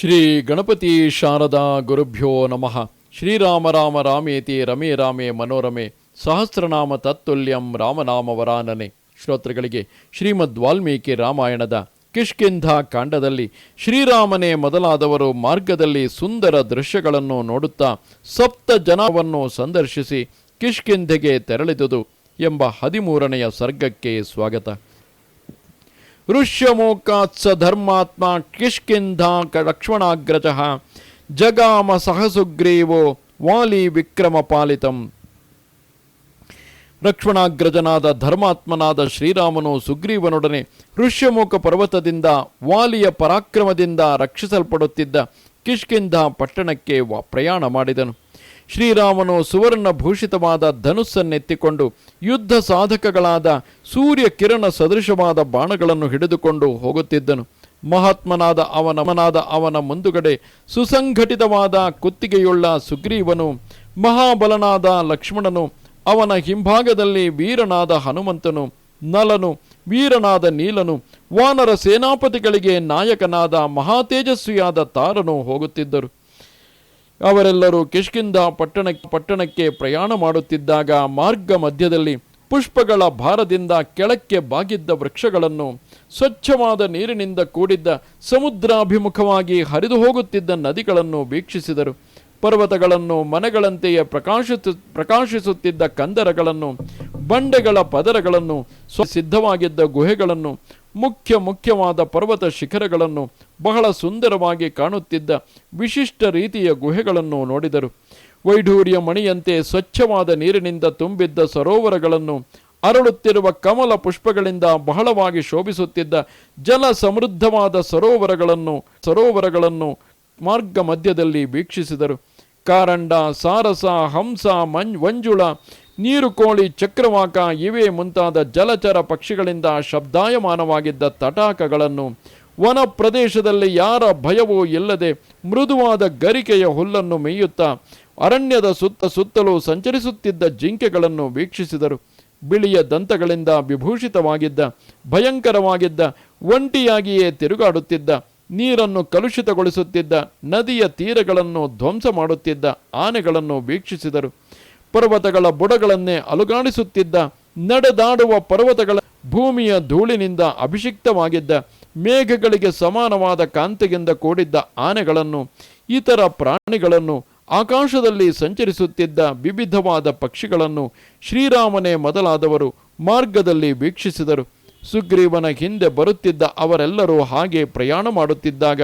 ಶ್ರೀ ಗಣಪತಿ ಶಾರದಾ ಗುರುಭ್ಯೋ ನಮಃ. ಶ್ರೀರಾಮ ರಾಮ ರಾಮೇತಿ ರಮೇ ರಾಮೇ ಮನೋರಮೆ. ಸಹಸ್ರನಾಮ ತತ್ತುಲ್ಯಂ ರಾಮನಾಮ ವರಾನನೆ. ಶ್ರೋತೃಗಳಿಗೆ ಶ್ರೀಮದ್ ವಾಲ್ಮೀಕಿ ರಾಮಾಯಣದ ಕಿಷ್ಕಿಂಧ ಕಾಂಡದಲ್ಲಿ ಶ್ರೀರಾಮನೇ ಮೊದಲಾದವರು ಮಾರ್ಗದಲ್ಲಿ ಸುಂದರ ದೃಶ್ಯಗಳನ್ನು ನೋಡುತ್ತಾ ಸಪ್ತ ಜನವನ್ನು ಸಂದರ್ಶಿಸಿ ಕಿಷ್ಕಿಂಧೆಗೆ ತೆರಳಿದುದು ಎಂಬ ಹದಿಮೂರನೆಯ ಸರ್ಗಕ್ಕೆ ಸ್ವಾಗತ. ಋಷ್ಯಮೋಕಾತ್ಸ ಧರ್ಮಾತ್ಮ ಕಿಷ್ಕಿಂಧ ಲಕ್ಷ್ಮಣಾಗ್ರಜ ಜಗಾಮ ಸಹಸುಗ್ರೀವೋ ವಾಲಿ ವಿಕ್ರಮ ಪಾಲಿತಂ. ಲಕ್ಷ್ಮಣಾಗ್ರಜನಾದ ಧರ್ಮಾತ್ಮನಾದ ಶ್ರೀರಾಮನು ಸುಗ್ರೀವನೊಡನೆ ಋಷ್ಯಮುಖ ಪರ್ವತದಿಂದ ವಾಲಿಯ ಪರಾಕ್ರಮದಿಂದ ರಕ್ಷಿಸಲ್ಪಡುತ್ತಿದ್ದ ಕಿಷ್ಕಿಂಧ ಪಟ್ಟಣಕ್ಕೆ ಪ್ರಯಾಣ ಮಾಡಿದನು. ಶ್ರೀರಾಮನು ಸುವರ್ಣಭೂಷಿತವಾದ ಧನುಸ್ಸನ್ನೆತ್ತಿಕೊಂಡು ಯುದ್ಧ ಸಾಧಕಗಳಾದ ಸೂರ್ಯ ಕಿರಣ ಸದೃಶವಾದ ಬಾಣಗಳನ್ನು ಹಿಡಿದುಕೊಂಡು ಹೋಗುತ್ತಿದ್ದನು. ಮಹಾತ್ಮನಾದ ಅವನಮನಾದ ಅವನ ಮುಂದುಗಡೆ ಸುಸಂಘಟಿತವಾದ ಕುತ್ತಿಗೆಯುಳ್ಳ ಸುಗ್ರೀವನು, ಮಹಾಬಲನಾದ ಲಕ್ಷ್ಮಣನು, ಅವನ ಹಿಂಭಾಗದಲ್ಲಿ ವೀರನಾದ ಹನುಮಂತನು, ನಲನು, ವೀರನಾದ ನೀಲನು, ವಾನರ ಸೇನಾಪತಿಗಳಿಗೆ ನಾಯಕನಾದ ಮಹಾತೇಜಸ್ವಿಯಾದ ತಾರನು ಹೋಗುತ್ತಿದ್ದರು. ಅವರೆಲ್ಲರೂ ಕಿಷ್ಕಿಂದ ಪಟ್ಟಣ ಪಟ್ಟಣಕ್ಕೆ ಪ್ರಯಾಣ ಮಾಡುತ್ತಿದ್ದಾಗ ಮಾರ್ಗ ಮಧ್ಯದಲ್ಲಿ ಪುಷ್ಪಗಳ ಭಾರದಿಂದ ಕೆಳಕ್ಕೆ ಬಾಗಿದ್ದ ವೃಕ್ಷಗಳನ್ನು ಸ್ವಚ್ಛವಾದ ನೀರಿನಿಂದ ಕೂಡಿದ್ದ ಸಮುದ್ರಾಭಿಮುಖವಾಗಿ ಹರಿದು ಹೋಗುತ್ತಿದ್ದ ನದಿಗಳನ್ನು ವೀಕ್ಷಿಸಿದರು. ಪರ್ವತಗಳನ್ನು ಮನೆಗಳಂತೆಯೇ ಪ್ರಕಾಶಿಸು ಪ್ರಕಾಶಿಸುತ್ತಿದ್ದ ಕಂದರಗಳನ್ನು, ಬಂಡೆಗಳ ಪದರಗಳನ್ನು ಸಿದ್ಧವಾಗಿದ್ದ ಗುಹೆಗಳನ್ನು ಮುಖ್ಯ ಮುಖ್ಯವಾದ ಪರ್ವತ ಶಿಖರಗಳನ್ನು ಬಹಳ ಸುಂದರವಾಗಿ ಕಾಣುತ್ತಿದ್ದ ವಿಶಿಷ್ಟ ರೀತಿಯ ಗುಹೆಗಳನ್ನು ನೋಡಿದರು. ವೈಢೂರ್ಯ ಮಣಿಯಂತೆ ಸ್ವಚ್ಛವಾದ ನೀರಿನಿಂದ ತುಂಬಿದ್ದ ಸರೋವರಗಳನ್ನು ಅರಳುತ್ತಿರುವ ಕಮಲ ಪುಷ್ಪಗಳಿಂದ ಬಹಳವಾಗಿ ಶೋಭಿಸುತ್ತಿದ್ದ ಜಲ ಸಮೃದ್ಧವಾದ ಸರೋವರಗಳನ್ನು ಸರೋವರಗಳನ್ನು ಮಾರ್ಗ ಮಧ್ಯದಲ್ಲಿ ವೀಕ್ಷಿಸಿದರು. ಕಾರಂಡ, ಸಾರಸ, ಹಂಸ, ಮಂಜ್ ಮಂಜುಳ ನೀರುಕೋಳಿ ಚಕ್ರವಾಕ ಇವೇ ಮುಂತಾದ ಜಲಚರ ಪಕ್ಷಿಗಳಿಂದ ಶಬ್ದಾಯಮಾನವಾಗಿದ್ದ ತಟಾಕಗಳನ್ನು ವನ ಪ್ರದೇಶದಲ್ಲಿ ಯಾರ ಭಯವೂ ಇಲ್ಲದೆ ಮೃದುವಾದ ಗರಿಕೆಯ ಹುಲ್ಲನ್ನು ಮೇಯುತ್ತಾ ಅರಣ್ಯದ ಸುತ್ತ ಸುತ್ತಲೂ ಸಂಚರಿಸುತ್ತಿದ್ದ ಜಿಂಕೆಗಳನ್ನು ವೀಕ್ಷಿಸಿದರು. ಬಿಳಿಯ ದಂತಗಳಿಂದ ವಿಭೂಷಿತವಾಗಿದ್ದ, ಭಯಂಕರವಾಗಿದ್ದ, ಒಂಟಿಯಾಗಿಯೇ ತಿರುಗಾಡುತ್ತಿದ್ದ, ನೀರನ್ನು ಕಲುಷಿತಗೊಳಿಸುತ್ತಿದ್ದ, ನದಿಯ ತೀರಗಳನ್ನು ಧ್ವಂಸ ಮಾಡುತ್ತಿದ್ದ ಆನೆಗಳನ್ನು ವೀಕ್ಷಿಸಿದರು. ಪರ್ವತಗಳ ಬುಡಗಳನ್ನೇ ಅಲುಗಾಡಿಸುತ್ತಿದ್ದ, ನಡೆದಾಡುವ ಪರ್ವತಗಳ ಭೂಮಿಯ ಧೂಳಿನಿಂದ ಅಭಿಷಿಕ್ತವಾಗಿದ್ದ, ಮೇಘಗಳಿಗೆ ಸಮಾನವಾದ ಕಾಂತಿಯಿಂದ ಕೂಡಿದ್ದ ಆನೆಗಳನ್ನು, ಇತರ ಪ್ರಾಣಿಗಳನ್ನು ಆಕಾಶದಲ್ಲಿ ಸಂಚರಿಸುತ್ತಿದ್ದ ವಿವಿಧವಾದ ಪಕ್ಷಿಗಳನ್ನು ಶ್ರೀರಾಮನೇ ಮೊದಲಾದವರು ಮಾರ್ಗದಲ್ಲಿ ವೀಕ್ಷಿಸಿದರು. ಸುಗ್ರೀವನ ಹಿಂದೆ ಬರುತ್ತಿದ್ದ ಅವರೆಲ್ಲರೂ ಹಾಗೆ ಪ್ರಯಾಣ ಮಾಡುತ್ತಿದ್ದಾಗ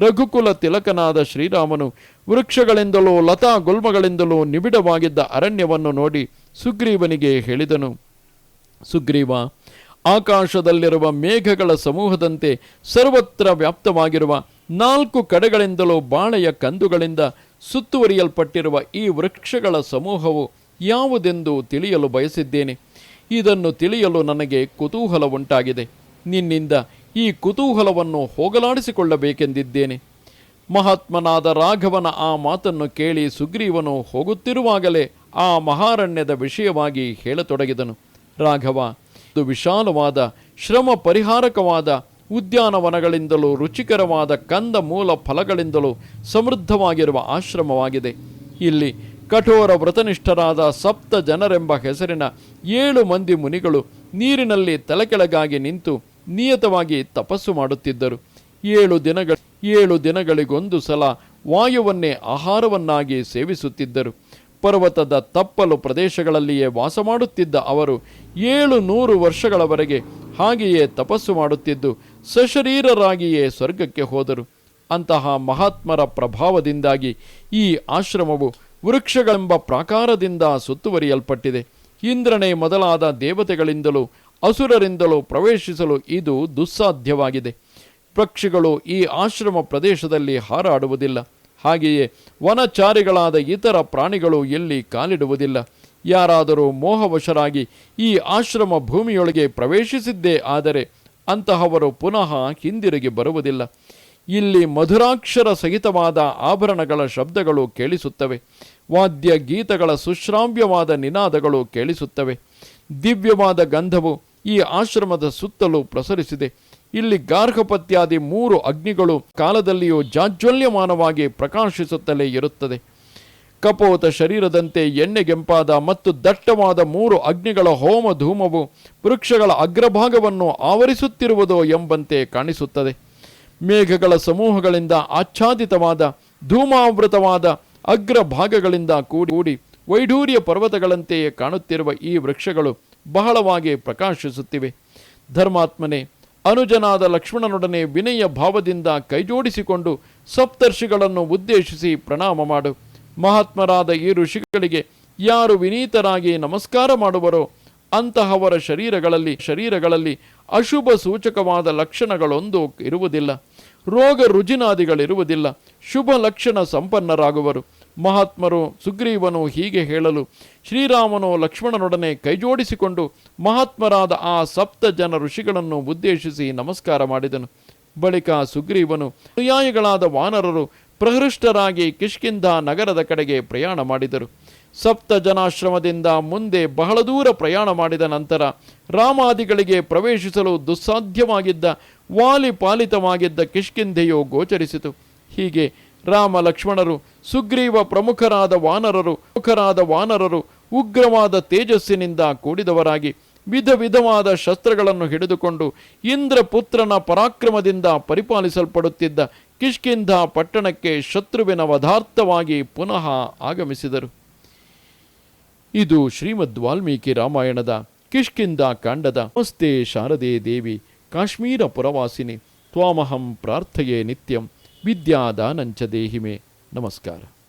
ರಘುಕುಲ ತಿಲಕನಾದ ಶ್ರೀರಾಮನು ವೃಕ್ಷಗಳಿಂದಲೂ ಲತಾ ಗುಲ್ಮಗಳಿಂದಲೂ ನಿಬಿಡವಾಗಿದ್ದ ಅರಣ್ಯವನ್ನು ನೋಡಿ ಸುಗ್ರೀವನಿಗೆ ಹೇಳಿದನು, ಸುಗ್ರೀವ, ಆಕಾಶದಲ್ಲಿರುವ ಮೇಘಗಳ ಸಮೂಹದಂತೆ ಸರ್ವತ್ರ ವ್ಯಾಪ್ತವಾಗಿರುವ ನಾಲ್ಕು ಕಡೆಗಳಿಂದಲೂ ಬಾಳೆಯ ಕಂದುಗಳಿಂದ ಸುತ್ತುವರಿಯಲ್ಪಟ್ಟಿರುವ ಈ ವೃಕ್ಷಗಳ ಸಮೂಹವು ಯಾವುದೆಂದು ತಿಳಿಯಲು ಬಯಸಿದ್ದೇನೆ. ಇದನ್ನು ತಿಳಿಯಲು ನನಗೆ ಕುತೂಹಲ ಉಂಟಾಗಿದೆ ನಿನ್ನಿಂದ ಈ ಕುತೂಹಲವನ್ನು ಹೋಗಲಾಡಿಸಿಕೊಳ್ಳಬೇಕೆಂದಿದ್ದೇನೆ. ಮಹಾತ್ಮನಾದ ರಾಘವನ ಆ ಮಾತನ್ನು ಕೇಳಿ ಸುಗ್ರೀವನು ಹೋಗುತ್ತಿರುವಾಗಲೇ ಆ ಮಹಾರಣ್ಯದ ವಿಷಯವಾಗಿ ಹೇಳತೊಡಗಿದನು. ರಾಘವ, ಇದು ವಿಶಾಲವಾದ ಶ್ರಮ ಪರಿಹಾರಕವಾದ ಉದ್ಯಾನವನಗಳಿಂದಲೂ ರುಚಿಕರವಾದ ಕಂದ ಮೂಲ ಫಲಗಳಿಂದಲೂ ಸಮೃದ್ಧವಾಗಿರುವ ಆಶ್ರಮವಾಗಿದೆ. ಇಲ್ಲಿ ಕಠೋರ ವ್ರತನಿಷ್ಠರಾದ ಸಪ್ತ ಜನರೆಂಬ ಹೆಸರಿನ ಏಳು ಮಂದಿ ಮುನಿಗಳು ನೀರಿನಲ್ಲಿ ತಲೆಕೆಳಗಾಗಿ ನಿಂತು ನಿಯತವಾಗಿ ತಪಸ್ಸು ಮಾಡುತ್ತಿದ್ದರು. ಏಳು ದಿನಗಳ, ಏಳು ದಿನಗಳಿಗೊಂದು ಸಲ ವಾಯುವನ್ನೇ ಆಹಾರವನ್ನಾಗಿ ಸೇವಿಸುತ್ತಿದ್ದರು. ಪರ್ವತದ ತಪ್ಪಲು ಪ್ರದೇಶಗಳಲ್ಲಿಯೇ ವಾಸ ಮಾಡುತ್ತಿದ್ದ ಅವರು ಏಳು ನೂರು ವರ್ಷಗಳವರೆಗೆ ಹಾಗೆಯೇ ತಪಸ್ಸು ಮಾಡುತ್ತಿದ್ದು ಸಶರೀರರಾಗಿಯೇ ಸ್ವರ್ಗಕ್ಕೆ ಹೋದರು. ಅಂತಹ ಮಹಾತ್ಮರ ಪ್ರಭಾವದಿಂದಾಗಿ ಈ ಆಶ್ರಮವು ವೃಕ್ಷಗಳೆಂಬ ಪ್ರಾಕಾರದಿಂದ ಸುತ್ತುವರಿಯಲ್ಪಟ್ಟಿದೆ. ಇಂದ್ರನೇ ಮೊದಲಾದ ದೇವತೆಗಳಿಂದಲೂ ಅಸುರರಿಂದಲೂ ಪ್ರವೇಶಿಸಲು ಇದು ದುಸ್ಸಾಧ್ಯವಾಗಿದೆ. ಪಕ್ಷಿಗಳು ಈ ಆಶ್ರಮ ಪ್ರದೇಶದಲ್ಲಿ ಹಾರಾಡುವುದಿಲ್ಲ. ಹಾಗೆಯೇ ವನಚಾರಿಗಳಾದ ಇತರ ಪ್ರಾಣಿಗಳು ಎಲ್ಲಿ ಕಾಲಿಡುವುದಿಲ್ಲ. ಯಾರಾದರೂ ಮೋಹವಶರಾಗಿ ಈ ಆಶ್ರಮ ಭೂಮಿಯೊಳಗೆ ಪ್ರವೇಶಿಸಿದ್ದೇ ಆದರೆ ಅಂತಹವರು ಪುನಃ ಹಿಂದಿರುಗಿ ಬರುವುದಿಲ್ಲ. ಇಲ್ಲಿ ಮಧುರಾಕ್ಷರ ಸಹಿತವಾದ ಆಭರಣಗಳ ಶಬ್ದಗಳು ಕೇಳಿಸುತ್ತವೆ. ವಾದ್ಯ ಗೀತಗಳ ಸುಶ್ರಾವ್ಯವಾದ ನಿನಾದಗಳು ಕೇಳಿಸುತ್ತವೆ. ದಿವ್ಯವಾದ ಗಂಧವು ಈ ಆಶ್ರಮದ ಸುತ್ತಲೂ ಪ್ರಸರಿಸಿದೆ. ಇಲ್ಲಿ ಗಾರ್ಹಪತ್ಯಾದಿ ಮೂರು ಅಗ್ನಿಗಳು ಕಾಲದಲ್ಲಿಯೂ ಜಾಜ್ವಲ್ಯಮಾನವಾಗಿ ಪ್ರಕಾಶಿಸುತ್ತಲೇ ಇರುತ್ತದೆ. ಕಪೋತ ಶರೀರದಂತೆ ಎಣ್ಣೆಗೆಂಪಾದ ಮತ್ತು ದಟ್ಟವಾದ ಮೂರು ಅಗ್ನಿಗಳ ಹೋಮ ಧೂಮವು ವೃಕ್ಷಗಳ ಅಗ್ರಭಾಗವನ್ನು ಆವರಿಸುತ್ತಿರುವುದೋ ಎಂಬಂತೆ ಕಾಣಿಸುತ್ತದೆ. ಮೇಘಗಳ ಸಮೂಹಗಳಿಂದ ಆಚ್ಛಾದಿತವಾದ, ಧೂಮಾವೃತವಾದ ಅಗ್ರಭಾಗಗಳಿಂದ ಕೂಡಿ ಕೂಡಿ ವೈಢೂರ್ಯ ಪರ್ವತಗಳಂತೆಯೇ ಕಾಣುತ್ತಿರುವ ಈ ವೃಕ್ಷಗಳು ಬಹಳವಾಗಿ ಪ್ರಕಾಶಿಸುತ್ತಿವೆ. ಧರ್ಮಾತ್ಮನೆ, ಅನುಜನಾದ ಲಕ್ಷ್ಮಣನೊಡನೆ ವಿನಯ ಭಾವದಿಂದ ಕೈಜೋಡಿಸಿಕೊಂಡು ಸಪ್ತರ್ಷಿಗಳನ್ನು ಉದ್ದೇಶಿಸಿ ಪ್ರಣಾಮ ಮಾಡು. ಮಹಾತ್ಮರಾದ ಈ ಋಷಿಗಳಿಗೆ ಯಾರು ವಿನೀತರಾಗಿ ನಮಸ್ಕಾರ ಮಾಡುವರೋ, ಅಂತಹವರ ಶರೀರಗಳಲ್ಲಿ ಶರೀರಗಳಲ್ಲಿ ಅಶುಭ ಸೂಚಕವಾದ ಲಕ್ಷಣಗಳೊಂದು ಇರುವುದಿಲ್ಲ. ರೋಗ ರುಜಿನಾದಿಗಳಿರುವುದಿಲ್ಲ. ಶುಭ ಲಕ್ಷಣ ಸಂಪನ್ನರಾಗುವರು. ಮಹಾತ್ಮರು ಸುಗ್ರೀವನು ಹೀಗೆ ಹೇಳಲು, ಶ್ರೀರಾಮನು ಲಕ್ಷ್ಮಣನೊಡನೆ ಕೈಜೋಡಿಸಿಕೊಂಡು ಮಹಾತ್ಮರಾದ ಆ ಸಪ್ತ ಜನ ಋಷಿಗಳನ್ನು ಉದ್ದೇಶಿಸಿ ನಮಸ್ಕಾರ ಮಾಡಿದನು. ಬಳಿಕ ಸುಗ್ರೀವನು ಅನುಯಾಯಿಗಳಾದ ವಾನರರು ಪ್ರಹೃಷ್ಟರಾಗಿ ಕಿಷ್ಕಿಂಧ ನಗರದ ಕಡೆಗೆ ಪ್ರಯಾಣ ಮಾಡಿದರು. ಸಪ್ತ ಜನಾಶ್ರಮದಿಂದ ಮುಂದೆ ಬಹಳ ದೂರ ಪ್ರಯಾಣ ಮಾಡಿದ ನಂತರ ರಾಮಾದಿಗಳಿಗೆ ಪ್ರವೇಶಿಸಲು ದುಸ್ಸಾಧ್ಯವಾಗಿದ್ದ, ವಾಲಿ ಪಾಲಿತವಾಗಿದ್ದ ಕಿಷ್ಕಿಂಧೆಯು ಗೋಚರಿಸಿತು. ಹೀಗೆ ರಾಮ ಲಕ್ಷ್ಮಣರು, ಸುಗ್ರೀವ ಪ್ರಮುಖರಾದ ವಾನರರು ಪ್ರಮುಖರಾದ ವಾನರರು ಉಗ್ರವಾದ ತೇಜಸ್ಸಿನಿಂದ ಕೂಡಿದವರಾಗಿ ವಿಧ ವಿಧವಾದ ಶಸ್ತ್ರಗಳನ್ನು ಹಿಡಿದುಕೊಂಡು ಇಂದ್ರಪುತ್ರನ ಪರಾಕ್ರಮದಿಂದ ಪರಿಪಾಲಿಸಲ್ಪಡುತ್ತಿದ್ದ ಕಿಷ್ಕಿಂಧ ಪಟ್ಟಣಕ್ಕೆ ಶತ್ರುವಿನ ವಧಾರ್ಥವಾಗಿ ಪುನಃ ಆಗಮಿಸಿದರು. ಇದು ಶ್ರೀಮದ್ ವಾಲ್ಮೀಕಿ ರಾಮಾಯಣದ ಕಿಷ್ಕಿಂದ ಕಾಂಡದ ನಮಸ್ತೆ ಶಾರದೆ ದೇವಿ, ಕಾಶ್ಮೀರ ಪುರವಾಸಿನಿ, ತ್ವಾಮಹಂ ಪ್ರಾರ್ಥಯೇ ನಿತ್ಯಂ, ವಿದ್ಯಾದಾನಂಚ ದೇಹಿಮೆ. ನಮಸ್ಕಾರ.